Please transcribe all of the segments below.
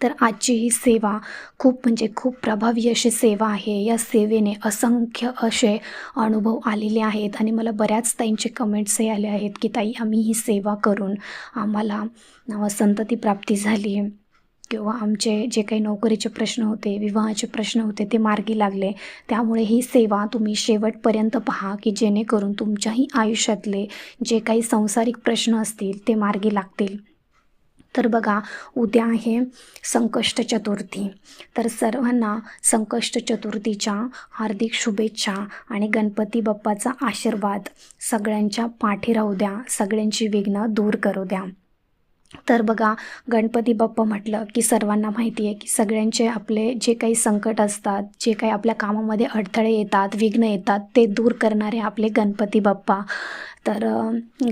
तर आजची ही सेवा खूप म्हणजे खूप प्रभावी अशी सेवा आहे. या सेवेने असंख्य असे अनुभव आलेले आहेत आणि मला बऱ्याच ताईंचे कमेंट्सही आले आहेत की ताई आम्ही ही सेवा करून आम्हाला संतती प्राप्ती झाली किंवा आमचे जे काही नोकरीचे प्रश्न होते विवाहाचे प्रश्न होते ते मार्गी लागले. त्यामुळे ही सेवा तुम्ही शेवटपर्यंत पहा की जेणेकरून तुमच्याही आयुष्यातले जे काही संसारिक प्रश्न असतील ते मार्गी लागतील. तर बघा उद्या आहे संकष्ट चतुर्थी. तर सर्वांना संकष्ट चतुर्थीच्या हार्दिक शुभेच्छा आणि गणपती बाप्पाचा आशीर्वाद. सगळ्यांच्या पाठी राहू द्या सगळ्यांची विघ्न दूर करू द्या. तर बघा गणपती बाप्पा म्हटलं की सर्वांना माहिती आहे की सगळ्यांचे आपले जे काही संकट असतात जे काही आपल्या कामामध्ये अडथळे येतात विघ्न येतात ते दूर करणारे आपले गणपती बाप्पा. तर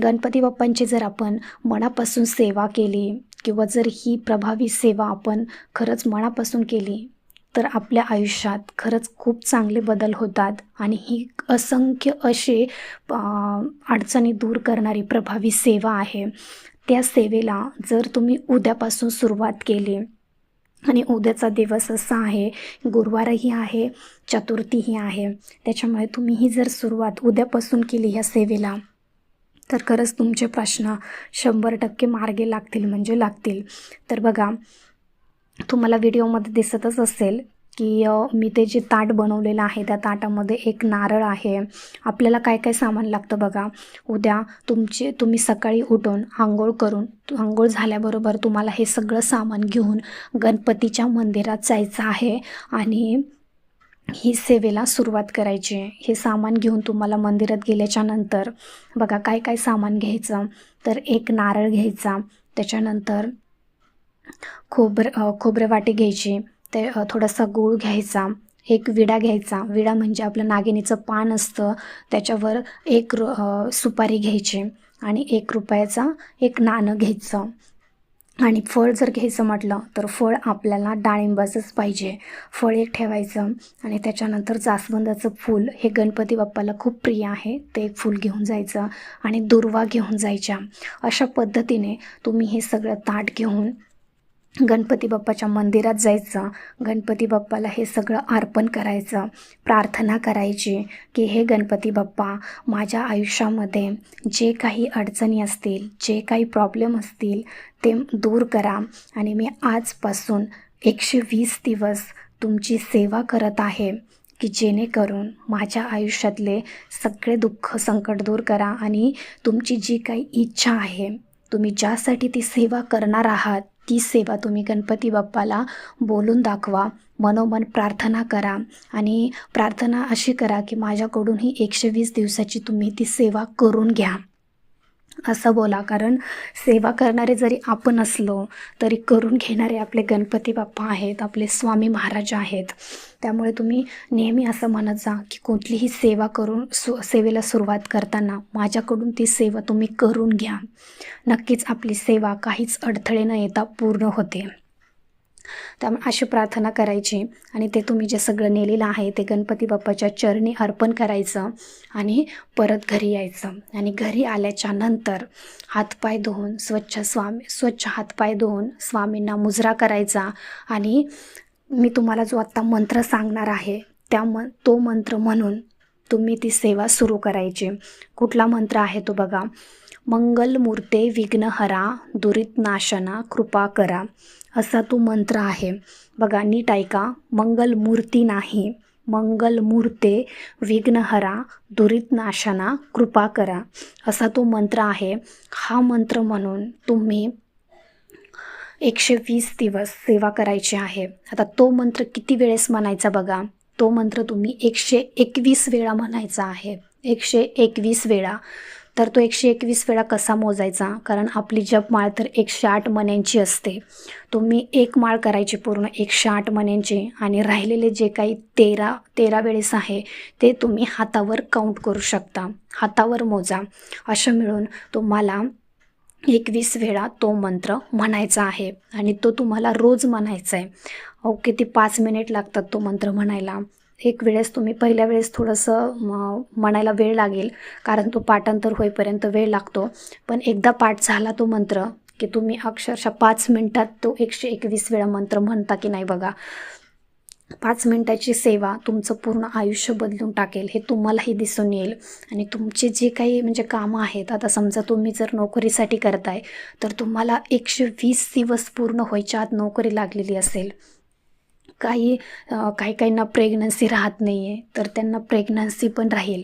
गणपती बाप्पांची जर आपण मनापासून सेवा केली किंवा जर ही प्रभावी सेवा आपण खरंच मनापासून केली तर आपल्या आयुष्यात खरंच खूप चांगले बदल होतात आणि ही असंख्य असे अडचणी दूर करणारी प्रभावी सेवा आहे. त्या सेवेला जर तुम्ही उद्यापासून सुरुवात केली आणि उद्याचा दिवस असा आहे गुरुवारही आहे चतुर्थीही आहे त्याच्यामुळे तुम्ही ही जर सुरुवात उद्यापासून केली ह्या सेवेला तर खरंच तुमचे प्रश्न शंभर टक्के मार्गे लागतील म्हणजे लागतील. तर बघा तुम्हाला व्हिडिओमध्ये दिसतच असेल की मी ते जे ताट बनवलेलं आहे त्या ताटामध्ये एक नारळ आहे. आपल्याला काय काय सामान लागतं बघा. उद्या तुमचे तुम्ही सकाळी उठून आंघोळ करून आंघोळ झाल्याबरोबर तुम्हाला हे सगळं सामान घेऊन गणपतीच्या मंदिरात जायचं आहे. आणि ही सेवेला सुरुवात करायची. आहे हे सामान घेऊन तुम्हाला मंदिरात गेल्याच्यानंतर बघा काय काय सामान घ्यायचं. तर एक नारळ घ्यायचा. त्याच्यानंतर खोबर खोबरे वाटी घ्यायची. ते थोडासा गूळ घ्यायचा. एक विडा घ्यायचा. विडा म्हणजे आपलं नागिनीचं पान असतं. त्याच्यावर एक रु सुपारी घ्यायची आणि एक रुपयाचा एक नाणं घ्यायचं. आणि फळ जर घ्यायचं म्हटलं तर फळ आपल्याला डाळिंबाचंच पाहिजे. फळ एक ठेवायचं आणि त्याच्यानंतर जास्वंदाचं फूल. हे गणपती बाप्पाला खूप प्रिय आहे. ते एक फूल घेऊन जायचं आणि दुर्वा घेऊन जायच्या. अशा पद्धतीने तुम्ही हे सगळं ताट घेऊन गणपती बाप्पाच्या मंदिरात जायचं. गणपती बाप्पाला हे सगळं अर्पण करायचं. प्रार्थना करायची की हे गणपती बाप्पा माझ्या आयुष्यामध्ये जे काही अडचणी असतील जे काही प्रॉब्लेम असतील ते दूर करा. आणि मी आजपासून एकशे वीस दिवस तुमची सेवा करत आहे की जेणेकरून माझ्या आयुष्यातले सगळे दुःख संकट दूर करा. आणि तुमची जी काही इच्छा आहे तुम्ही ज्यासाठी ती सेवा करणार आहात ती सेवा तुम्ही गणपती बाप्पाला बोलून दाखवा. मनोमन प्रार्थना करा आणि प्रार्थना अशी करा की माझ्याकडून ही एकशे वीस दिवसाची तुम्ही ती सेवा करून घ्या. असं बोला. कारण सेवा करणारे जरी आपण असलो तरी करून घेणारे आपले गणपती बाप्पा आहेत आपले स्वामी महाराज आहेत. त्यामुळे तुम्ही नेहमी असं म्हणत जा की कुठलीही सेवा करून सु सेवेला सुरुवात करताना माझ्याकडून ती सेवा तुम्ही करून घ्या. नक्कीच आपली सेवा काहीच अडथळे न येता पूर्ण होते. त्यामुळे अशी प्रार्थना करायची. आणि ते तुम्ही जे सगळं नेलेलं आहे ते गणपती बाप्पाच्या चरणी अर्पण करायचं आणि परत घरी यायचं. आणि घरी आल्याच्यानंतर हातपाय धुवून स्वच्छ स्वामी स्वच्छ हातपाय धुवून स्वामींना मुजरा करायचा. आणि मी तुम्हाला जो आत्ता मंत्र सांगणार आहे त्या म तो मंत्र म्हणून तुम्ही ती सेवा सुरू करायची. कुठला मंत्र आहे तो बघा. मंगलमूर्ते विघ्नहरा दुरित नाशना कृपा करा. असा तो मंत्र आहे. बघा नीट ऐका. मंगलमूर्ती नाही. मंगलमूर्ते विघ्नहरा दुरित नाशना कृपा करा. असा तो मंत्र आहे. हा मंत्र म्हणून तुम्ही एकशे वीस दिवस सेवा करायची आहे. आता तो मंत्र किती वेळेस म्हणायचा बघा. तो मंत्र तुम्ही एकशे एकवीस वेळा म्हणायचा आहे. एकशे एकवीस वेळा. तर तो एकशे एकवीस वेळा कसा मोजायचा? कारण आपली जपमाळ तर एकशे आठ मण्यांची असते. तुम्ही एक माळ करायची पूर्ण एकशे आठ मण्यांची आणि राहिलेले जे काही तेरा तेरा वेळेस आहे ते तुम्ही हातावर काउंट करू शकता. हातावर मोजा. असं मिळून तुम्हाला एकवीस वेळा तो मंत्र म्हणायचा आहे. आणि तो तुम्हाला रोज म्हणायचा आहे. ओके किती पाच मिनिट लागतात तो मंत्र म्हणायला. एक वेळेस तुम्ही पहिल्या वेळेस थोडंसं म म्हणायला वेळ लागेल कारण तो पाठांतर होईपर्यंत वेळ लागतो. पण एकदा पाठ झाला तो मंत्र की तुम्ही अक्षरशः पाच मिनटात तो एकशे एकवीस वेळा मंत्र म्हणता की नाही बघा. पाच मिनटाची सेवा तुमचं पूर्ण आयुष्य बदलून टाकेल हे तुम्हालाही दिसून येईल. आणि तुमचे जे काही म्हणजे कामं आहेत आता समजा तुम्ही जर नोकरीसाठी करताय तर तुम्हाला एकशे वीस दिवस पूर्ण व्हायच्या आत नोकरी लागलेली असेल. काही काही काहींना प्रेग्नन्सी राहत नाही आहे तर त्यांना प्रेग्नन्सी पण राहील.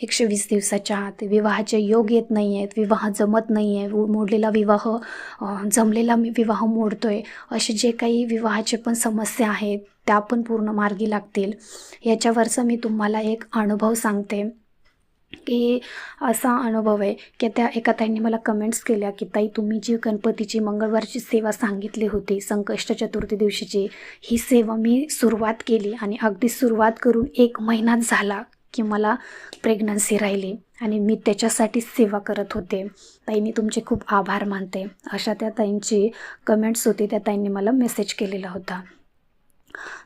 एकशे वीस दिवसाच्या आत विवाहाचे योग येत नाही आहेत विवाह जमत नाही आहे मोडलेला विवाह जमलेला मी विवाह मोडतो आहे असे जे काही विवाहाचे पण समस्या आहेत त्या पण पूर्ण मार्गी लागतील. याच्यावरचा मी तुम्हाला एक अनुभव सांगते. की असा अनुभव आहे की त्या एका ताईंनी मला कमेंट्स केल्या की ताई तुम्ही जी गणपतीची मंगळवारची सेवा सांगितली होती संकष्ट चतुर्थी दिवशीची ही सेवा मी सुरुवात केली आणि अगदी सुरुवात करून एक महिनाच झाला की मला प्रेग्नन्सी राहिली आणि मी त्याच्यासाठीच सेवा करत होते. ताई मी तुमचे खूप आभार मानते. अशा त्या ताईंची कमेंट्स होती. त्या ताईंनी मला मेसेज केलेला होता.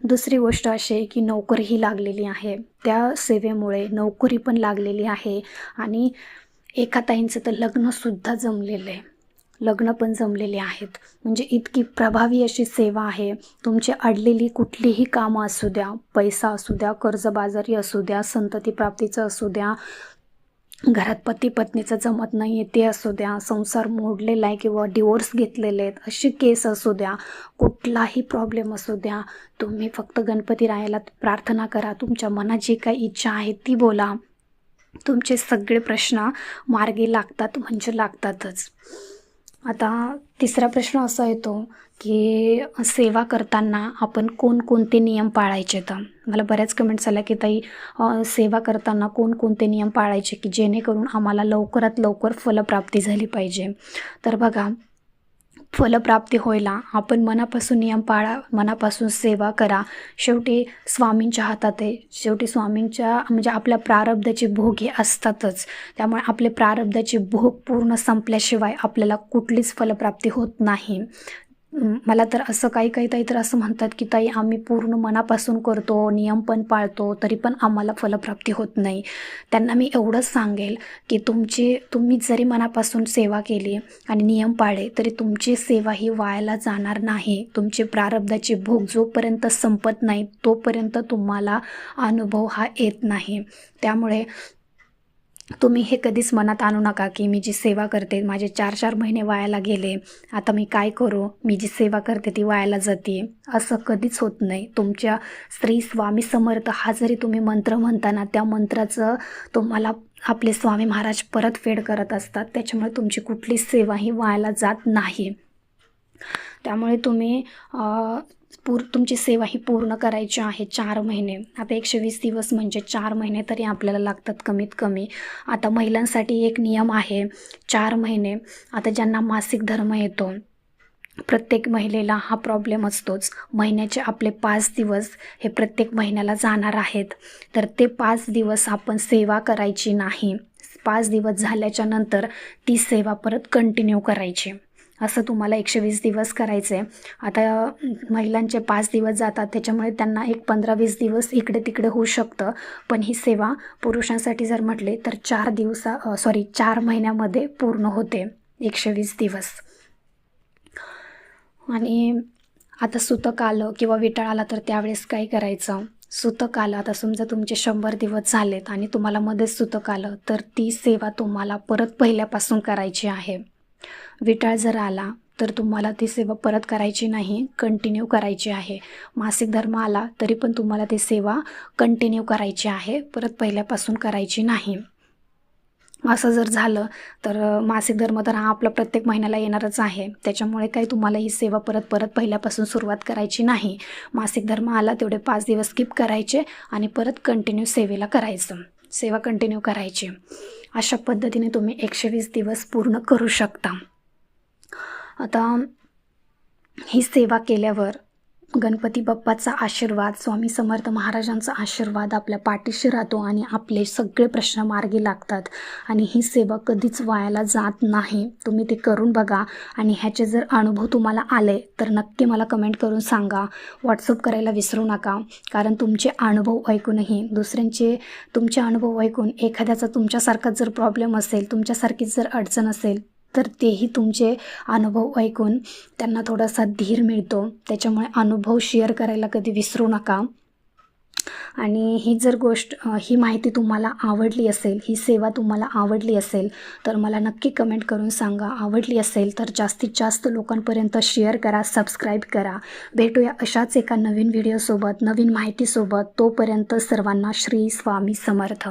दुसरी गोष्ट अशी आहे की नोकरीही लागलेली आहे. त्या सेवेमुळे नोकरी पण लागलेली आहे आणि एका ताईंचं तर लग्नसुद्धा जमलेलं आहे. लग्न पण जमलेले आहेत. म्हणजे इतकी प्रभावी अशी सेवा आहे. तुमची अडलेली कुठलीही कामं असू द्या पैसा असू द्या कर्जबाजारी असू द्या संतती प्राप्तीचं असू द्या घरात पती पत्नीचं जमत नाही आहे ते असू द्या. संसार मोडलेला आहे किंवा डिवोर्स घेतलेले आहेत असे केस असू द्या. कुठलाही प्रॉब्लेम असू द्या. तुम्ही फक्त गणपती रायाला प्रार्थना करा. तुमच्या मनात जी काही इच्छा आहे ती बोला. तुमचे सगळे प्रश्न मार्गी लागतात म्हणजे लागतातच. आता तिसरा प्रश्न असा येतो की सेवा करताना आपण कोणकोणते नियम पाळायचे तर मला बऱ्याच कमेंट्स आल्या की ताई सेवा करताना कोणकोणते नियम पाळायचे की जेणेकरून आम्हाला लवकरात लवकर फलप्राप्ती झाली पाहिजे? तर बघा फलप्राप्ती व्हायला आपण मनापासून नियम पाळा मनापासून सेवा करा. शेवटी स्वामींच्या हातात आहे शेवटी स्वामींच्या म्हणजे आपल्या प्रारब्धाचे भोग हे असतातच. त्यामुळे आपले प्रारब्धाचे भोग पूर्ण संपल्याशिवाय आपल्याला कुठलीच फलप्राप्ती होत नाही. मला तर असं काही काही ताई तर असं म्हणतात की ताई आम्ही पूर्ण मनापासून करतो नियम पण पाळतो तरी पण आम्हाला फलप्राप्ती होत नाही. त्यांना मी एवढंच सांगेल की तुमची तुम्ही जरी मनापासून सेवा केली आणि नियम पाळले तरी तुमची सेवा ही वायाला जाणार नाही. तुमचे प्रारब्धाचे भोग जोपर्यंत संपत नाही तोपर्यंत तुम्हाला अनुभव हा येत नाही. त्यामुळे तुम्ही हे कधीच मनात आणू नका की मी जी सेवा करते माझे चार चार महिने वायाला गेले आता मी काय करू? मी जी सेवा करते ती वायाला जाते. असं कधीच होत नाही. तुमच्या स्त्री स्वामी समर्थ हा जरी तुम्ही मंत्र म्हणताना त्या मंत्राचं तुम्हाला आपले स्वामी महाराज परतफेड करत असतात त्याच्यामुळे तुमची कुठली सेवा ही वायाला जात नाही. त्यामुळे तुम्ही पूर तुमची सेवा ही पूर्ण करायची आहे चार महिने. आता एकशे वीस दिवस म्हणजे चार महिने तरी आपल्याला लागतात कमीत कमी. आता महिलांसाठी एक नियम आहे चार महिने. आता ज्यांना मासिक धर्म येतो प्रत्येक महिलेला हा प्रॉब्लेम असतोच. महिन्याचे आपले पाच दिवस हे प्रत्येक महिन्याला जाणार आहेत. तर ते पाच दिवस आपण सेवा करायची नाही. पाच दिवस झाल्याच्यानंतर ती सेवा परत कंटिन्यू करायची. असं तुम्हाला एकशे वीस दिवस करायचं आहे आता महिलांचे पाच दिवस जातात त्याच्यामुळे त्यांना एक पंधरा वीस दिवस इकडे तिकडे होऊ शकतं. पण ही सेवा पुरुषांसाठी जर म्हटले तर चार दिवसा सॉरी चार महिन्यामध्ये पूर्ण होते. एकशे वीस दिवस. आणि आता सुतक आलं किंवा विटाळ आला तर त्यावेळेस काय करायचं? सुतक आलं आता समजा तुमचे शंभर दिवस झालेत आणि तुम्हाला मध्येच सुतक आलं तर ती सेवा तुम्हाला परत पहिल्यापासून करायची आहे. विटाळ जर आला तर तुम्हाला ती सेवा परत करायची नाही कंटिन्यू करायची आहे. मासिक धर्म आला तरी पण तुम्हाला ती सेवा कंटिन्यू करायची आहे परत पहिल्यापासून करायची नाही. असं जर झालं तर मासिक धर्म तर हा आपला प्रत्येक महिन्याला येणारच आहे. त्याच्यामुळे काही तुम्हाला ही सेवा परत परत पहिल्यापासून सुरुवात करायची नाही. मासिक धर्म आला तेवढे पाच दिवस स्किप करायचे आणि परत कंटिन्यू सेवेला करायचं. सेवा कंटिन्यू करायची. अशा पद्धतीने तुम्ही एकशे वीस दिवस पूर्ण करू शकता. आता ही सेवा केल्यावर गणपती बाप्पाचा आशीर्वाद स्वामी समर्थ महाराजांचा आशीर्वाद आपल्या पाठीशी राहतो आणि आपले सगळे प्रश्न मार्गी लागतात. आणि ही सेवा कधीच वायाला जात नाही. तुम्ही ते करून बघा. आणि ह्याचे जर अनुभव तुम्हाला आले तर नक्की मला कमेंट करून सांगा. व्हॉट्सअप करायला विसरू नका. कारण तुमचे अनुभव ऐकूनही दुसऱ्यांचे तुमचे अनुभव ऐकून एखाद्याचा तुमच्यासारखाच जर प्रॉब्लेम असेल तुमच्यासारखीच जर अडचण असेल तर तेही तुमचे अनुभव ऐकून त्यांना थोडासा धीर मिळतो. त्याच्यामुळे अनुभव शेअर करायला कधी विसरू नका. आणि ही जर गोष्ट ही माहिती तुम्हाला आवडली असेल ही सेवा तुम्हाला आवडली असेल तर मला नक्की कमेंट करून सांगा. आवडली असेल तर जास्तीत जास्त लोकांपर्यंत शेअर करा सबस्क्राईब करा. भेटूया अशाच एका नवीन व्हिडिओसोबत नवीन माहितीसोबत. तोपर्यंत सर्वांना श्री स्वामी समर्थ.